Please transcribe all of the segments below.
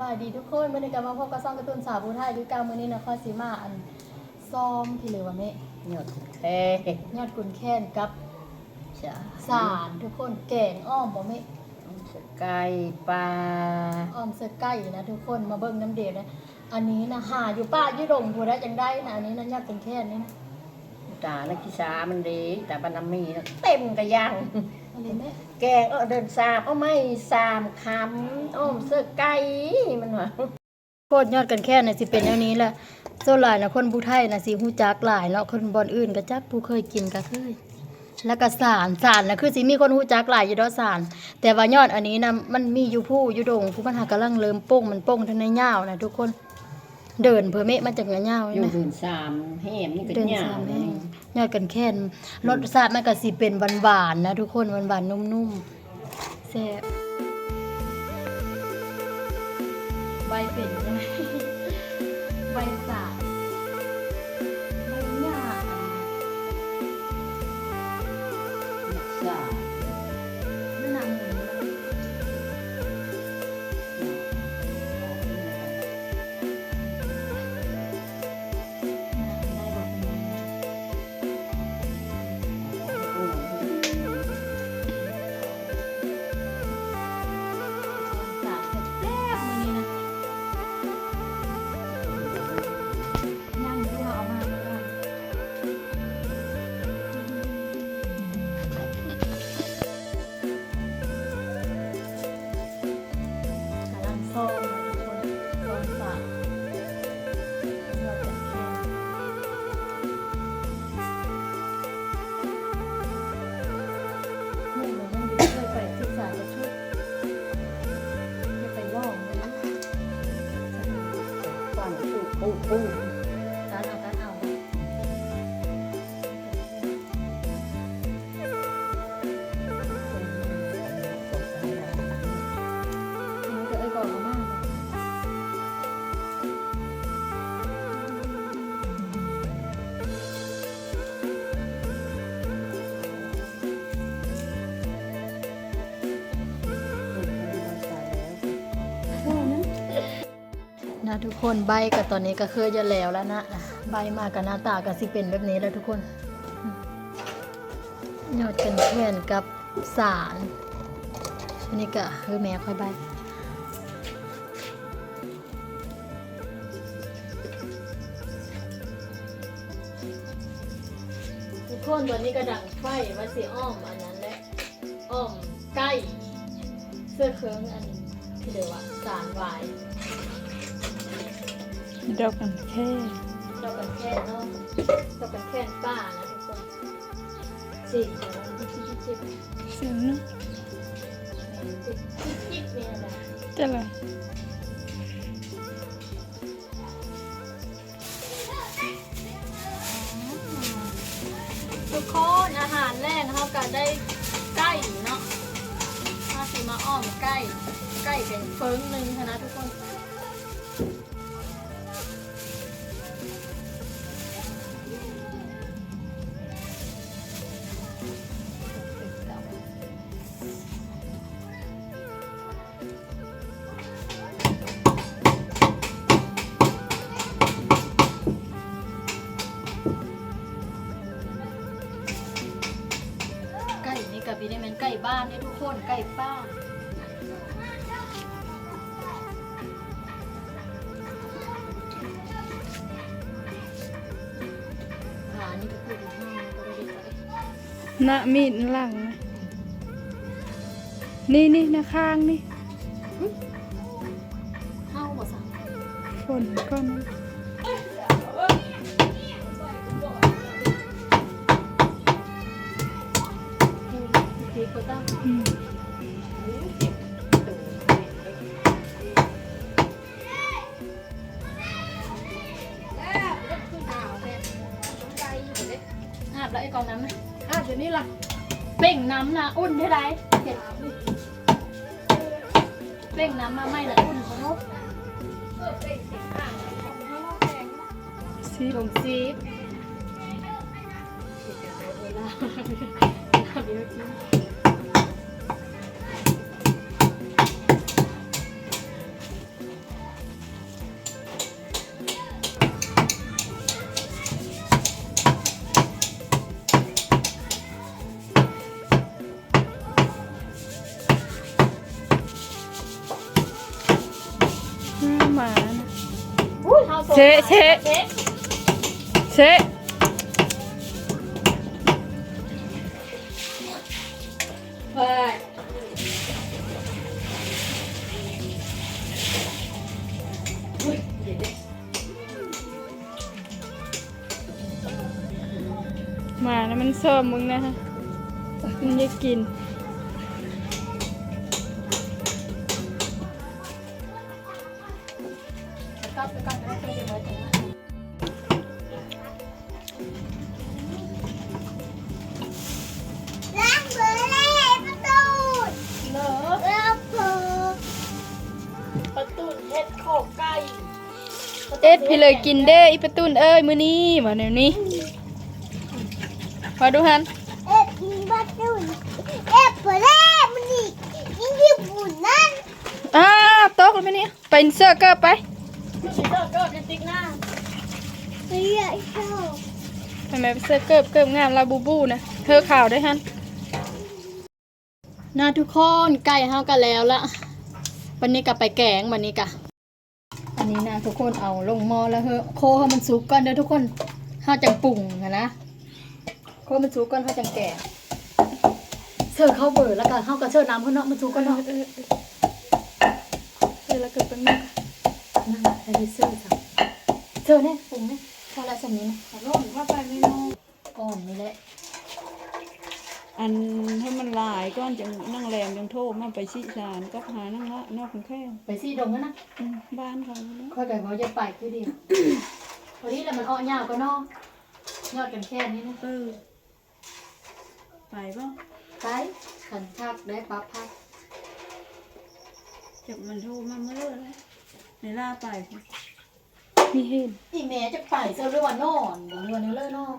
บายดีทุกคนมื่อนี้ก็มาพบกับซ่องการ์ตูนสาวผู้ไทยด้วยกันมื้อนี้นะข้อสีมาอันซ้อมพี่เหลือว่าแม่หยดแค่ยอดกุนแค้นกับจ้ะสารทุกคนแกงอ้อมบ่แม่ไก่ปลาอ้อมเสื้อไก่นะทุกคนมาเบิ่งน้ำเดือดนะอันนี้นะหาอยู่ป้าอยู่ดงผู้ใดจังได้นะอันนี้นะยอดกุนแค้นนี่นะตาและกิสามันดีแต่บานนามีนะเต็มกระยังอะไร แม่แกงเออเดินสามเอาไม่สามคำอ้อมเสื้อไก่มันหวะโคตรยอดกันแค้นน่ะสิเป็นแนวนี้แหละโซหลายนะคนผู้ไทยนะสิฮู้จักหลายเนาะคนบอนอื่นก็จักผู้เคยกินก็เคยแล้วก็สารสารนะคือสิมีคนฮู้จักหลายอยู่ดอกสารแต่ว่ายอดอันนี้นะมันมีอยู่ผู้อยู่ดงผู้มันหากำลังเริ่มโป้งมันโป้งทั้งในยาวนะทุกคนเดินเพื่อเมะมาจากเงยาวอใช่ยู่เดินสามแห่มนี่ก็เดินยาสาวมแห้ง ยอดกันแค่นรสชาติมันก็สิเป็นหวานๆนะทุกคนหวานๆนุ่มๆแซ่บใบเป็นใช่ไหมใบสาด ทุกคนใบกับตอนนี้ก็เคยจะแล้วแล้วนะใบมากับหน้าตาก็สิเป็นแบบนี้แล้วทุกคนยอดกันแค่นกับสารอันนี้ก็คือแม่ค่อยใบทุกคนตอนนี้ก็ดังไฟว่าสิอ้อมอันนั้นแหละอ้อมใกล้เสื้อเคิงอันที่เรียกว่าสารวาย ดอกกันแค่เรากันแค่เนาะเรากันแค่ป้านะทุกคนสิบแล้วจิ๊บจิ๊บจิ๊บเสียงนะจิ๊บจิ๊บจิ๊บเนี่ยนะจะอะไรทุกคนอาหารแรกเขาก็ได้ไก่เนาะถ้าสิมาอ้อมไก่ไก่เป็นเฟิงหนึ่งค่ะนะทุกคน ก่นี่กับพี่ได้เป็นไก่บ้านนี่ทุกคนไก่ป้าหานี่ก็คือดีมากก็ได้ดีใจหน้ามีดหลังนะนี่นี่หน้าข้างนี่เข้าบ่สั่งฝนก้อนนะ อืมอาบแล้วไอ้กองน้ำนะอาบเดี๋ยวนี้ล่ะเป่งน้ำนะอุ่นเท่าไรเห็ดเป่งน้ำมาไม่ละอุ่นเขาเนาะซีลงซีฟอุ้ย เซเชะเชะเชะเชมาแล้วมันชอบมึงนะฮะมันจะกิน เฮ็ดโคกไก่เอ็ดพี่เลยกินเด้อีประตูนเอ้ยมื้อนี้มาเดี๋ยวนี้พอดูหันเอ็ดกินประตูเอ็ดเปิดแล้วมันนี่ยิ่งที่บุญนั่นอ้าวตกแล้วไหมเนี่ยไปเสื้อเกอร์ไปก็สิเลิกเกิดในติ๊กหน้าเฮ้ยชอบทำไมไปเสื้อเกิบเกิบงามลาบูบูนะเธอข่าวได้ฮันน่าทุกคนใกล้เฮากันแล้วละวันนี้กลับไปแกงวันนี้กะ อันนี้นะทุกคนเอาลงหม้อแล้วเฮอะโคให้มันสุกก่อนเด้อทุกคนเฮาจังปรุงอะนะโคมันสุกก่อนเฮาจังแกงเสิร์ฟข้าวเบิร์แล้วก็เฮาก็เสิร์ฟน้ำเพิ่นเนาะมันสุกก่อนเนาะเออเออแล้วเกิดเป็นมึงนั่นแหละแล้วที่เสิร์ฟจ้ะเสิร์ฟเนี่ยปรุงเนี่ยพอแล้วสำนี้นะร่มเข้าไปไม่นอนก่อนนี่แหละ อันให้มันหลายก้อนจังนั่งแรมจังโทษมาไปชิสารก็หานั่งละนอกกรุงเทพไปซี่ดงแล้วนะอืมบ้านเขาเนาะค่อยกันว่าจะไปคือเดียวพอดีแล้วมันอ้อยาวก็เนอกยอดกันแค่นี้นะเออไปป่ะไปขันพักได้ปั๊บพักจับมันโทรมาเมื่อไรแล้วในล่าไปสิมีเห็นอีแม่จะไปเซอร์เรื่องวันนอนเดี๋ยววันนี้เลิกนอน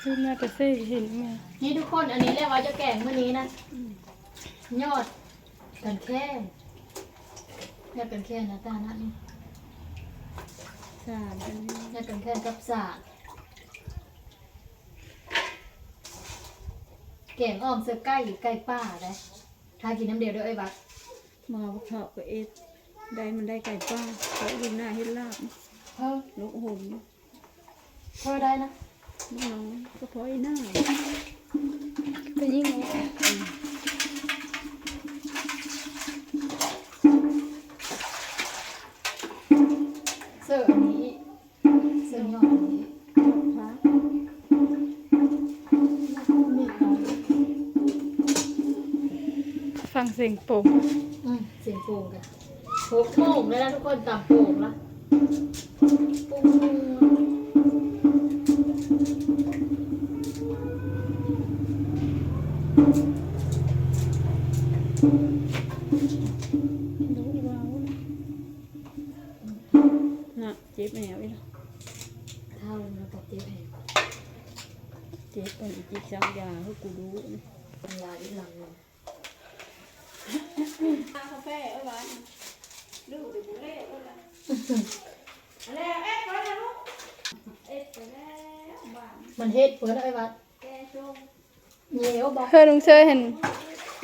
คือมาแต่เซ่เห็นแม่นี่ทุกคนอันนี้เรียกว่าจะแกงเมื่อนี้นะยอดกันแค่ยอดกันแค่นะตานะนี่สารกันนี่ยอดกันแค่กับสาดแกงอ้อมเสื้อไก่ไก่ป้าได้ทากินน้ำเดียวด้วยไอ้บักมาพวกเขาก็เอ็ดได้มันได้ไก่ป้าเขาอยู่หน้าเฮ็ดลาบเพิ่มลูกหุ่นเพิ่มได้นะลูก น้องก็พอไอ้หน้าเป็นยิ่งไงเสื้ออันนี้เสื้อยอดอันนี้พระมีดน้อยฟังเสียงโป่งอืมเสียงโป่งกันหกโมงแล้วนะทุกคนตามโป่งละโป่ง ลูกว้าน่ะเจ็บแหวอีกแล้วเท่าแล้วกับเจ๊แพงเจ็บเป็นอีกจิตสังยาให้กูรู้นะทำลายอีกหลังเลยกาแฟเอาไว้ลูดี๋ยวกูเล่เอาไว้แล้วเอ๊ะไปแล้วลูกเอ๊ะไปแล้วบ้านมันเฮ็ดเปิดไอ้วัดแกชง เซอเห็น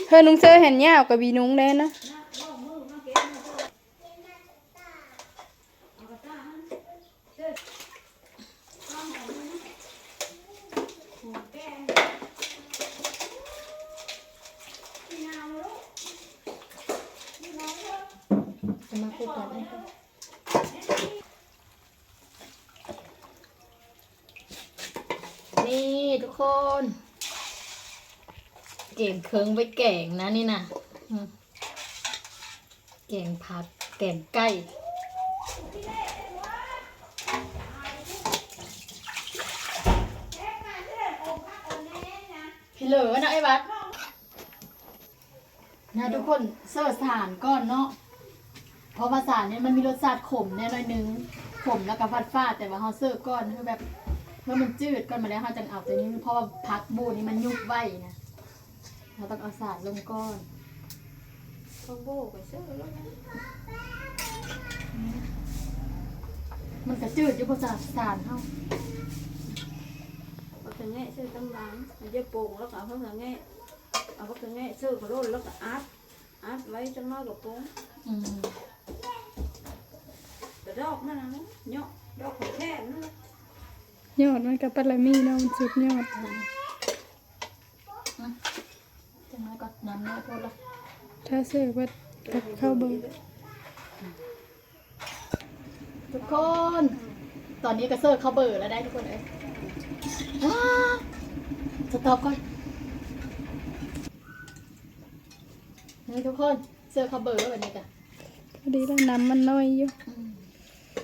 เธอลุงเซอเห็นยาวกับบีนุ้งได้นะ จะมาพูดกันให้นี่ทุกคน เก่งเคิงไว้แก่งนะนี่นะอืมแก่งผักแก่งไก่พี่เหลือนะไอ้วัดนะทุกคนเสิร์ฟสารก้อนเนาะเพราะภาษาเนี่ยมันมีรสชาติขมแน่นอยนึงขมแล้วก็ฟาดฟาดแต่ว่าเขาเสิร์ฟก้อนคือแบบเมื่อมันจืดก้อนมาแล้วเขาจังเอาตัวนี้เพราะว่าพักบูนี่มันยุบไว้นะ เราต้องเอาสารลงก้อนเขาโบกไปเสื้อแล้วนะมันก็จืดอยู่ภาษาสารเขาเอาไปแง่เสื้อตั้งร้านมันจะโป่งแล้วก็เอาเขาแง่เอาเขาแง่เสื้อกระโดดแล้วก็อัดอัดไว้จังน้อยกับโป่งอืมดอกนั่นน่ะเนาะดอกของแค่นั่นน่ะยอดมันกับปลามีเนาะมันสุดยอด จังไดก็น้ำน้อยโพดละถ้าเสือกว่ากับข้าวเบอร์ทุกคน ตอนนี้ก็เซิร์ฟเข้าเบอร์แล้วได้ทุกคนเอ้ยว้าวสต็อปก่อนนี่ทุกคนเซิร์ฟเข้าเบอร์แล้วแบบนี้จ้ะพอดีแล้วน้ำมันน้อยอยู่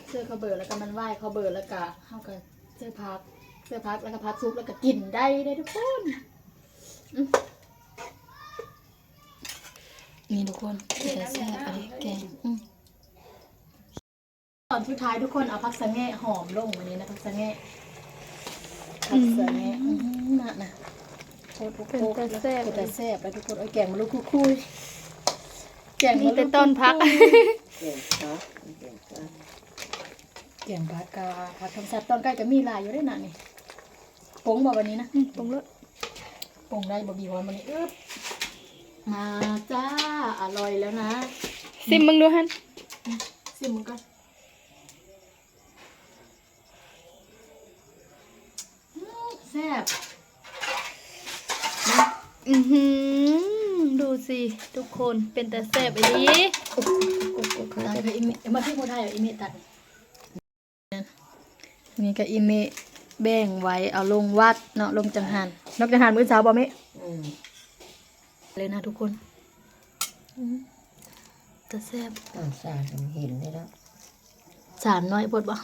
เสื้อเขาเบิร์แล้วก็มันไหวเขาเบิร์แล้วก็เข้ากับเสื้อพักเสื้อพักแล้วก็พักซุปแล้วก็กินได้ได้ทุกคนอืม นี่ทุกคนแต่แซ่บอะไรแกงอืมตอนสุดท้ายทุกคนเอาพักสะแงะหอมลงวันนี้นะพักสะแงะพักสะแงะอืมน่ะนะโคตรโคตรเป็นแต่แซ่บแต่แซ่บแล้วทุกคนเอาแกงมาลูกคุยๆแกงมีมาแต่ลูกต้นพักเก่งครับเก่งครับแกงผัดกาผัดทำสัตว์ตอนใกล้จะมีหลายอยู่ด้วยนะนี่ปงบอกวันนี้นะอืมปรุงรสปงได้บะบีหอมวันนี้อึ๊บ มาจ้า อร่อยแล้วนะ ซิมมึงดูฮันสิมึงก่อนอืมแซ่บอือหือดูสิ ทุกคนเป็นแต่แซ่บไอ้ดีตัดไปอิมิเอามาที่โมไทยเอาอิมิตัดนี่ก็อิมิแบ่งไว้เอาลงวัดเนาะลงจังหันนอกจังหันมื้อเช้าบ่มิอืม เลยนะทุกคนอืมแต่แซ่บอ่าสาดเห็นได้แล้วสารน้อยปวดบ่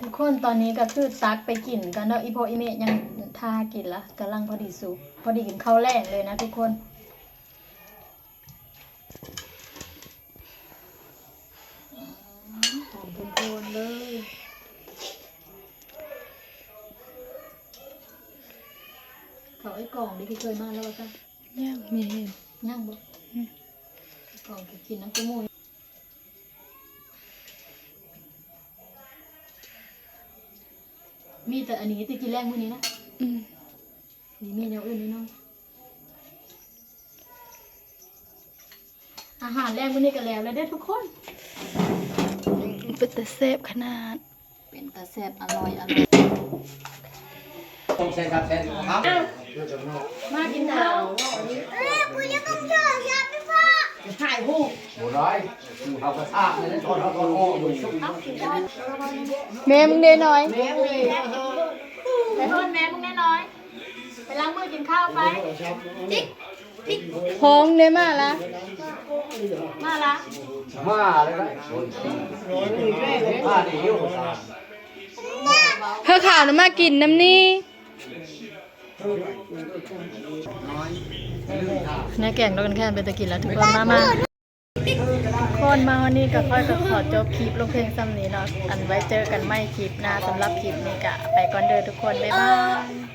ทุกคนตอนนี้ก็คือตักไปกินกันเนาะอีโพอีเมะยังทากินละกำลังพอดีสุกพอดีกินข้าวแรงเลยนะทุกคนหอมโพนๆเลย เขาไอ้กล่องนี่ที่เคยมาแล้วกันย่างมีเห็นย่างบ่ก่อนไปกินน้ำกุ้งมูนมีแต่อันนี้ที่กินแรกมื้อนี้นะอืมนี่มีแนวอื่นนี่เนาะอาหารแรกมื้อนี้ก็แล้วแล้วเด้อทุกคน เป็นแต่แซ่บขนาด เป็นตาแซ่บอร่อยอร่อยต้องเซ็นครับเซ็นครับ มากินข้าวเอ้ยกูยังต้องเจอฉันไม่พอถ่ายรูปโอ้ร้อยเอากระทากเลยนะทอดเอาตัวโอ้อยู่แม่มึงเด้หน่อยแม่เลยไปโทษแม่มึงแน่น้อยไปล้างมือกินข้าวไปห้องได้มาละมาละมาเลยนะมาดีอยู่เธอข่าวน่ะมากินน้ำนี่ แนื้แกงเรากันแค่เป็นตะกินแล้วทุกคนมามาคนมาวันนี้ก็ค่อยก็ขอจบคลิปลงเพลงซ้ำนี้เนาะอันไว้เจอกันไม่คลิปหน้าสำหรับคลิปนี้กะไปก่อนเด้อทุกคนบ๊ายบาย